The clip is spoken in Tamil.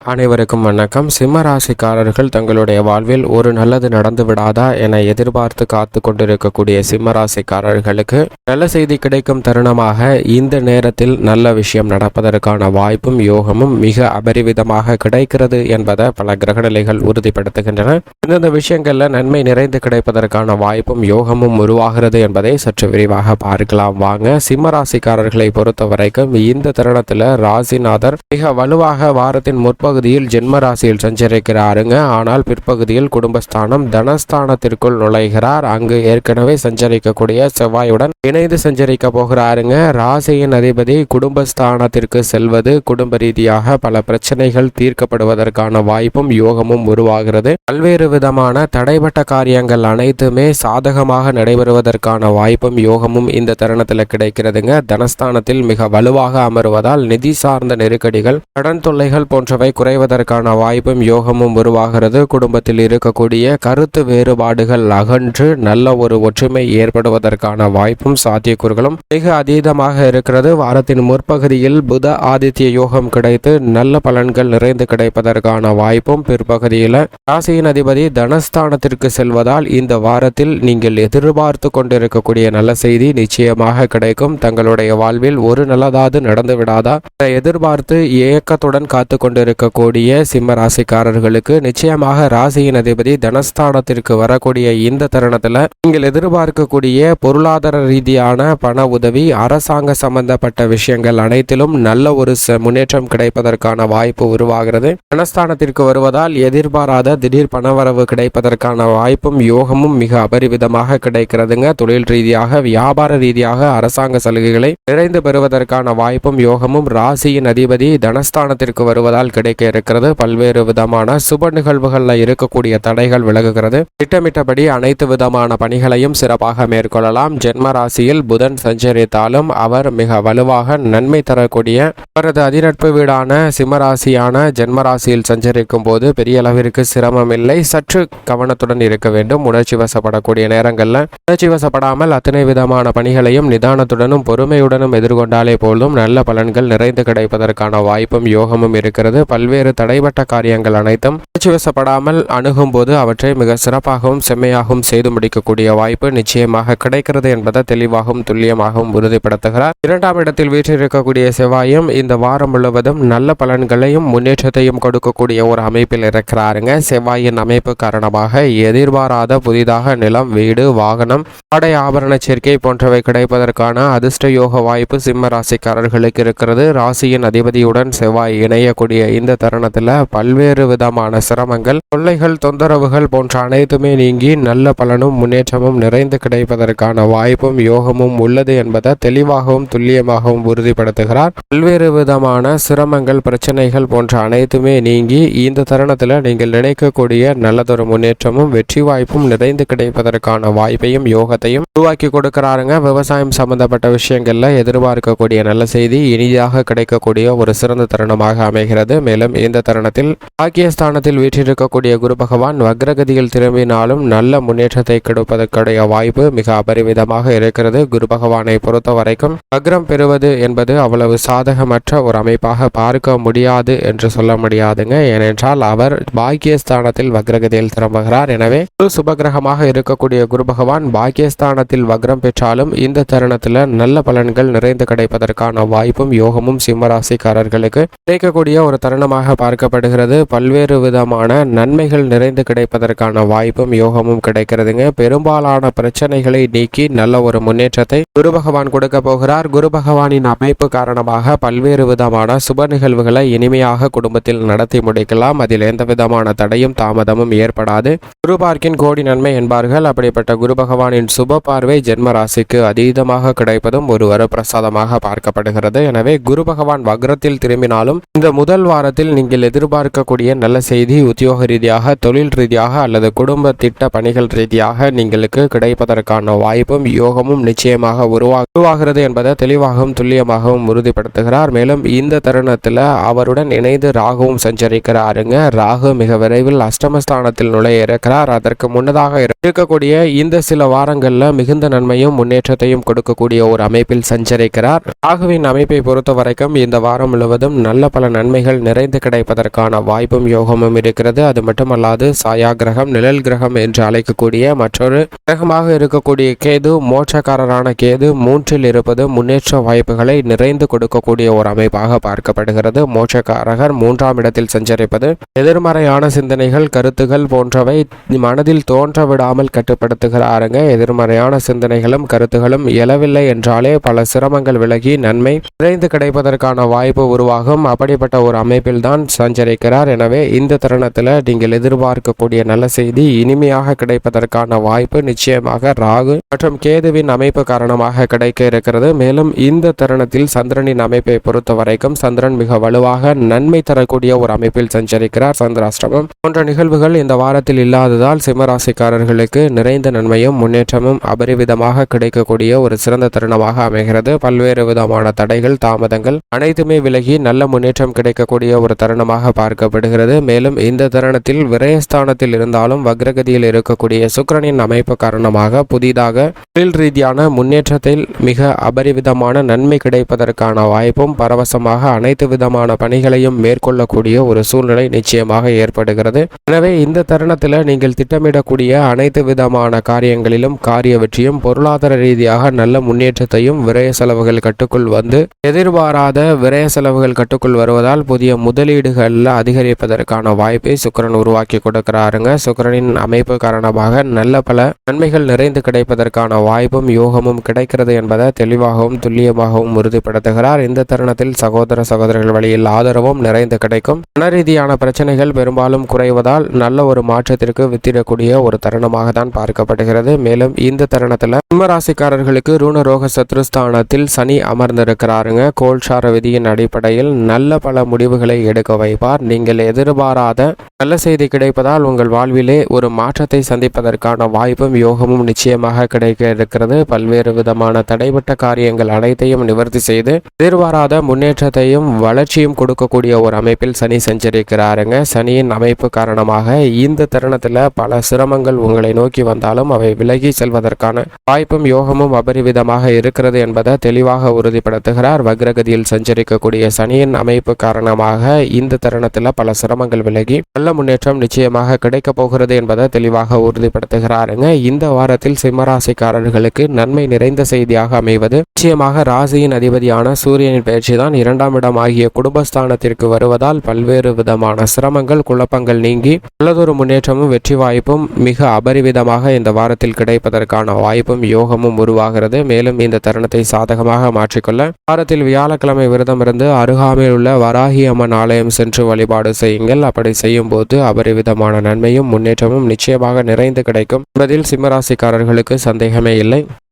அனைவருக்கும் வணக்கம். சிம்ம ராசிக்காரர்கள் தங்களுடைய வாழ்வில் ஒரு நல்லது நடந்து விடாதா என எதிர்பார்த்து காத்து கொண்டிருக்கக்கூடிய சிம்ம ராசிக்காரர்களுக்கு நல்ல செய்தி கிடைக்கும் தருணமாக இந்த நேரத்தில் நல்ல விஷயம் நடப்பதற்கான வாய்ப்பும் யோகமும் மிக அபரிவிதமாக கிடைக்கிறது என்பதை பல கிரகநிலைகள் உறுதிப்படுத்துகின்றன. இந்தந்த விஷயங்கள்ல நன்மை நிறைந்து கிடைப்பதற்கான வாய்ப்பும் யோகமும் உருவாகிறது என்பதை சற்று விரிவாக பார்க்கலாம். வாங்க சிம்ம ராசிக்காரர்களை பொறுத்த வரைக்கும் இந்த தருணத்துல ராசிநாதர் மிக வலுவாக வாரத்தின் முற்பகுதியில் ஜென்ம ராசியில் சஞ்சரிக்கிறாருங்க. ஆனால் பிற்பகுதியில் குடும்பஸ்தானம் தனஸ்தானத்திற்குள் நுழைகிறார். அங்கு ஏற்கனவே சஞ்சரிக்கக்கூடிய செவ்வாயுடன் இணைந்து சஞ்சரிக்க போகிறாருங்க ராசியின் அதிபதி குடும்பஸ்தானத்திற்கு செல்வது குடும்ப ரீதியாக பல பிரச்சனைகள் தீர்க்கப்படுவதற்கான வாய்ப்பும் யோகமும் உருவாகிறது. பல்வேறு விதமான தடைபட்ட காரியங்கள் அனைத்துமே சாதகமாக நடைபெறுவதற்கான வாய்ப்பும் யோகமும் இந்த தருணத்தில் கிடைக்கிறதுங்க. தனஸ்தானத்தில் மிக வலுவாக அமருவதால் நிதி சார்ந்த நெருக்கடிகள் கடன் தொல்லைகள் போன்றவை குறைவதற்கான வாய்ப்பும் யோகமும் உருவாகிறது. குடும்பத்தில் இருக்கக்கூடிய கருத்து வேறுபாடுகள் அகன்று நல்ல ஒரு ஒற்றுமை ஏற்படுவதற்கான வாய்ப்பும் சாத்தியக்கூறுகளும் மிக அதீதமாக இருக்கிறது. வாரத்தின் முற்பகுதியில் புத ஆதித்ய யோகம் கிடைத்து நல்ல பலன்கள் நிறைந்து கிடைப்பதற்கான வாய்ப்பும் பிற்பகுதியில். ராசியின் அதிபதி தனஸ்தானத்திற்கு செல்வதால் இந்த வாரத்தில் நீங்கள் எதிர்பார்த்து கொண்டிருக்கக்கூடிய நல்ல செய்தி நிச்சயமாக கிடைக்கும். தங்களுடைய வாழ்வில் ஒரு நல்லதாவது நடந்து விடாதா? எதிர்பார்த்து ஏக்கத்துடன் காத்து கொண்டிருக்கக்கூடிய சிம்ம ராசிக்காரர்களுக்கு நிச்சயமாக ராசியின் அதிபதி தனஸ்தானத்திற்கு வரக்கூடிய இந்த தருணத்துல நீங்கள் எதிர்பார்க்கக்கூடிய பொருளாதார ரீதியான பண உதவி அரசாங்க சம்பந்தப்பட்ட விஷயங்கள் அனைத்திலும் நல்ல ஒரு முன்னேற்றம் கிடைப்பதற்கான வாய்ப்பு உருவாகிறது. தனஸ்தானத்திற்கு வருவதால் எதிர்பாராத திடீர் பணவரவு கிடைப்பதற்கான வாய்ப்பும் யோகமும் மிக அபரிவிதமாக கிடைக்கிறதுங்க. தொழில் ரீதியாக வியாபார ரீதியாக அரசாங்க சலுகைகளை நிறைந்து பெறுவதற்கான வாய்ப்பும் யோகமும் ராசியின் அதிபதி தனஸ்தானத்திற்கு வருவதால் கிடைக்க இருக்கிறது. பல்வேறு விதமான சுப நிகழ்வுகளில் இருக்கக்கூடிய தடைகள் விலகுகிறது. திட்டமிட்டபடி அனைத்து விதமான பணிகளையும் சிறப்பாக மேற்கொள்ளலாம். ஜென்ம ராசியில் புதன் சஞ்சரித்தாலும் அவர் மிக வலுவாக நன்மை தரக்கூடிய அவரது அதிநட்பு வீடான சிம்மராசியான ஜென்மராசியில் சஞ்சரிக்கும் போது பெரிய அளவிற்கு சிரமம் இல்லை சற்று கவனத்துடன் இருக்க வேண்டும். உணர்ச்சி வசப்படக்கூடிய நேரங்களில் உணர்ச்சி வசப்படாமல் அத்தனை விதமான பணிகளையும் நிதானத்துடனும் பொறுமையுடனும் எதிர்கொண்டாலே போதும். நல்ல பலன்கள் நிறைந்து கிடைப்பதற்கான வாய்ப்பும் யோகமும் இருக்கிறது. பல்வேறு தடைபட்ட காரியங்கள் அனைத்தும் உணர்ச்சி வசப்படாமல் அணுகும் போது அவற்றை மிக சிறப்பாகவும் செம்மையாகவும் செய்து முடிக்கக்கூடிய வாய்ப்பு நிச்சயமாக கிடைக்கிறது என்பதை தெளிவாகவும் துல்லியமாகவும் உறுதிப்படுத்துகிறார். இரண்டாம் இடத்தில் வீற்றிருக்கக்கூடிய செவ்வாயும் இந்த வாரம் முழுவதும் நல்ல பலன்களையும் முன்னேற்றத்தையும் கொடுக்கக்கூடிய ஒரு அமைப்பில் இருக்கிறாருங்க. செவ்வாயின் அமைப்பு காரணமாக எதிர்பாராத புதிதாக நிலம் வீடு வாகனம் ஆடை ஆபரண சேர்க்கை போன்றவை கிடைப்பதற்கான அதிர்ஷ்ட யோக வாய்ப்பு சிம்ம ராசிக்காரர்களுக்கு இருக்கிறது. ராசியின் அதிபதியுடன் செவ்வாய் இணையக்கூடிய இந்த தருணத்தில் பல்வேறு விதமான சிரமங்கள் தொல்லைகள் தொந்தரவுகள் போன்ற அனைத்துமே நீங்கி நல்ல பலனும் முன்னேற்றமும் நிறைந்து கிடைப்பதற்கான வாய்ப்பும் யோகமும் உள்ளது என்பதை தெளிவாகவும் துல்லியமாகவும் உறுதிப்படுத்துகிறார். பல்வேறு விதமான சிரமங்கள் பிரச்சனைகள் போன்ற அனைத்துமே நீங்கி இந்த தருணத்தில் நீங்கள் நினைக்கக்கூடிய நல்லதொரு முன்னேற்றமும் வெற்றி வாய்ப்பும் நிறைந்து கிடைப்பதற்கான வாய்ப்பையும் யோகத்தையும் உருவாக்கி கொடுக்கிறாருங்க. விவசாயம் சம்பந்தப்பட்ட விஷயங்கள்ல எதிர்பார்க்கக்கூடிய நல்ல செய்தி இனிதாக கிடைக்கக்கூடிய ஒரு சிறந்த தருணமாக அமைகிறது. மேலும் இந்த தருணத்தில் பாக்கியஸ்தானத்தில் வீற்றிருக்கக்கூடிய குரு பகவான் வக்ரகதியில் திரும்பினாலும் நல்ல முன்னேற்றத்தை கொடுப்பதற்குடைய வாய்ப்பு மிக அபரிமிதமாக இருக்கிறது. குரு பகவானை பொறுத்த வரைக்கும் வக்ரம் பெறுவது என்பது அவ்வளவு சாதகமற்ற ஒரு அமைப்பாக பார்க்க முடியாது என்று சொல்ல முடியாதுங்க. ஏனென்றால் அவர் பாக்கியஸ்தானத்தில் வக்ரகதியில் திரும்புகிறார். எனவே ஒரு சுபகிரகமாக இருக்கக்கூடிய குரு பகவான் பாக்கியஸ்தானத்தில் வக்ரம் பெற்றாலும் இந்த தருணத்தில் நல்ல பலன்கள் நிறைந்து கிடைப்பதற்கான வாய்ப்பும் யோகமும் சிம்மராசிக்காரர்களுக்கு கிடைக்கக்கூடிய ஒரு தருணமாக பார்க்கப்படுகிறது. பல்வேறு விதமான நன்மைகள் நிறைந்து கிடைப்பதற்கான வாய்ப்பும் யோகமும் கிடைக்கிறதுங்க. பெரும்பாலான பிரச்சனைகளை நீக்கி நல்ல ஒரு முன்னேற்றத்தை குரு பகவான் கொடுக்க போகிறார். குரு பகவானின் அமைப்பு காரணமாக பல்வேறு விதமான சுப நிகழ்வுகளை இனிமையாக குடும்பத்தில் நடத்தி முடிக்கலாம். அதில் எந்த விதமான தடையும் தாமதமும் ஏற்படாது. குரு பார்க்கின் கோடி நன்மை என்பார்கள். அப்படிப்பட்ட குரு பகவானின் சுப பார்வை ஜென்ம ராசிக்கு அதீதமாக கிடைப்பதும் ஒரு வரப்பிரசாதமாக பார்க்கப்படுகிறது. எனவே குரு பகவான் வக்ரத்தில் திரும்பினாலும் இந்த முதல் வாரத்தில் நீங்கள் எதிர்பார்க்கக்கூடிய நல்ல செய்தி உத்தியோக ரீதியாக தொழில் ரீதியாக அல்லது குடும்ப திட்ட பணிகள் ரீதியாக நீங்களுக்கு கிடைப்பதற்கான வாய்ப்பும் யோகமும் நிச்சயமாக உருவாகிறது என்பதை தெளிவாகவும் துல்லியமாகவும் உறுதிப்படுத்துகிறார். மேலும் இந்த தருணத்தில் அவருடன் இணைந்து ராகுவும் சஞ்சரிக்கிறாருங்க. ராகு மிக விரைவில் அஷ்டமஸ்தானத்தில் நுழைய இருக்கிறார். அதற்கு முன்னதாக இருக்கக்கூடிய இந்த சில வாரங்களில் மிகுந்த நன்மையும் முன்னேற்றத்தையும் கொடுக்கக்கூடிய ஒரு அமைப்பில் சஞ்சரிக்கிறார். ராகுவின் அமைப்பை பொறுத்த வரைக்கும் இந்த வாரம் முழுவதும் நல்ல பல நன்மைகள் நிறைந்து கிடைப்பதற்கான வாய்ப்பும் யோகமும் இருக்கிறது. அது மட்டுமல்லாது சாயா கிரகம் நிழல் கிரகம் என்று அழைக்கக்கூடிய மற்றொரு கிரகமாக இருக்கக்கூடிய கேது மோட்சக்காரரான கேது மூன்றில் இருப்பது முன்னேற்ற வாய்ப்புகளை நிறைந்து கொடுக்கக்கூடிய ஒரு அமைப்பாக பார்க்கப்படுகிறது. மோட்சக்காரகர் மூன்றாம் இடத்தில் சஞ்சரிப்பது எதிர்மறையான சிந்தனைகள் கருத்துகள் போன்றவை மனதில் தோன்ற விடாமல் கட்டுப்படுத்துகிறாருங்க. எதிர்மறையான சிந்தனைகளும் கருத்துகளும் இயலவில்லை என்றாலே பல சிரமங்கள் விலகி நன்மை நிறைந்து கிடைப்பதற்கான வாய்ப்பு உருவாகும். அப்படிப்பட்ட ஒரு அமைப்பில் தான் சஞ்சரிக்கிறார். எனவே இந்த தருணத்தில் நீங்கள் எதிர்பார்க்கக்கூடிய நல்ல செய்தி இனிமையாக கிடைப்பதற்கான வாய்ப்பு நிச்சயமாக ராகு மற்றும் கேதுவின் அமைப்பு காரணமாக கிடைக்க இருக்கிறது. மேலும் இந்த தருணத்தில் சந்திரனின் அமைப்பை பொறுத்த வரைக்கும் சந்திரன் மிக வலுவாக நன்மை தரக்கூடிய ஒரு அமைப்பில் சஞ்சரிக்கிறார். சந்திராஷ்டமம் போன்ற நிகழ்வுகள் இந்த வாரத்தில் இல்லாததால் சிம்மராசிக்காரர்களுக்கு நிறைந்த நன்மையும் முன்னேற்றமும் அபரிவிதமாக கிடைக்கக்கூடிய ஒரு சிறந்த தருணமாக அமைகிறது. பல்வேறு விதமான தடைகள் தாமதங்கள் அனைத்துமே விலகி நல்ல முன்னேற்றம் கிடைக்கக்கூடிய ஒரு தருணமாக பார்க்கப்படுகிறது. மேலும் இந்த தருணத்தில் விரயஸ்தானத்தில் இருந்தாலும் வக்ரகதியில் இருக்கக்கூடிய சுக்கரனின் அமைப்பு காரணமாக புதிதாக தொழில் ரீதியான முன்னேற்றத்தில் மிக அபரிவிதமான நன்மை கிடைப்பதற்கான வாய்ப்பும் பரவசமாக அனைத்து விதமான பணிகளையும் மேற்கொள்ளக்கூடிய ஒரு சூழ்நிலை நிச்சயமாக ஏற்படுகிறது. எனவே இந்த தருணத்தில் நீங்கள் திட்டமிடக்கூடிய அனைத்து அனைத்து விதமான காரியங்களிலும் காரிய வெற்றியும் பொருளாதார ரீதியாக நல்ல முன்னேற்றத்தையும் விரய செலவுகள் கட்டுக்குள் வந்து எதிர்பாராத விரய செலவுகள் கட்டுக்குள் வருவதால் புதிய முதலீடுகளில் அதிகரிப்பதற்கான வாய்ப்பை சுக்கரன் உருவாக்கி கொடுக்கிறாருங்க. சுக்கரனின் அமைப்பு காரணமாக நல்ல பல நன்மைகள் நிறைந்து கிடைப்பதற்கான வாய்ப்பும் யோகமும் கிடைக்கிறது என்பதை தெளிவாகவும் துல்லியமாகவும் உறுதிப்படுத்துகிறார். இந்த தருணத்தில் சகோதர சகோதரர்கள் வழியில் ஆதரவும் நிறைந்து கிடைக்கும். மன ரீதியான பிரச்சனைகள் பெரும்பாலும் குறைவதால் நல்ல ஒரு மாற்றத்திற்கு வித்திடக்கூடிய ஒரு தருணமாக தான் பார்க்கப்படுகிறது. மேலும் இந்த தருணத்தில் சிம்மராசிக்காரர்களுக்கு ரூணரோக சத்ருஸ்தானத்தில் சனி அமர்ந்திருக்கிறாருங்க. கோல்சார விதியின் அடிப்படையில் நல்ல பல முடிவுகளை எடுக்க வைப்பார். நீங்கள் எதிர்பாராத நல்ல செய்தி கிடைப்பதால் உங்கள் வாழ்விலே ஒரு மாற்றத்தை சந்திப்பதற்கான வாய்ப்பும் யோகமும் நிச்சயமாக கிடைக்க இருக்கிறது. பல்வேறு விதமான தடைபட்ட காரியங்கள் அனைத்தையும் நிவர்த்தி செய்து எதிர்பாராத முன்னேற்றத்தையும் வளர்ச்சியும் கொடுக்கக்கூடிய ஒரு அமைப்பில் சனி சஞ்சரிக்கிறாருங்க. சனியின் அமைப்பு காரணமாக இந்த தருணத்தில் பல சிரமங்கள் உங்களை நோக்கி வந்தாலும் அவை விலகி செல்வதற்கான வாய்ப்பும் யோகமும் அபரிவிதமாக இருக்கிறது என்பதை தெளிவாக உறுதிப்படுத்துகிறார். வக்ரகதியில் சஞ்சரிக்கக்கூடிய சனியின் அமைப்பு காரணமாக இந்த தருணத்தில் பல சிரமங்கள் விலகி நல்ல முன்னேற்றம் நிச்சயமாக கிடைக்கப் போகிறது என்பதை தெளிவாக உறுதிப்படுத்துகிறாருங்க. இந்த வாரத்தில் சிம்மராசிக்காரர்களுக்கு நன்மை நிறைந்த செய்தியாக அமைவது நிச்சயமாக ராசியின் அதிபதியான சூரியனின் பயிற்சி தான் இரண்டாம் இடம் ஆகிய குடும்பஸ்தானத்திற்கு வருவதால் பல்வேறு விதமான சிரமங்கள் குழப்பங்கள் நீங்கி நல்லதொரு முன்னேற்றமும் வெற்றி வாய்ப்பும் மிக அபரி அபரிவிதமாக இந்த வாரத்தில் கிடைப்பதற்கான வாய்ப்பும் யோகமும் உருவாகிறது. மேலும் இந்த தருணத்தை சாதகமாக மாற்றிக்கொள்ள வாரத்தில் வியாழக்கிழமை விரதம் இருந்து அருகாமையில் உள்ள வராகி அம்மன் ஆலயம் சென்று வழிபாடு செய்யுங்கள். அப்படி செய்யும் போது அபரிவிதமான நன்மையும் முன்னேற்றமும் நிச்சயமாக நிறைந்து கிடைக்கும் என்பதில் சிம்மராசிக்காரர்களுக்கு சந்தேகமே இல்லை.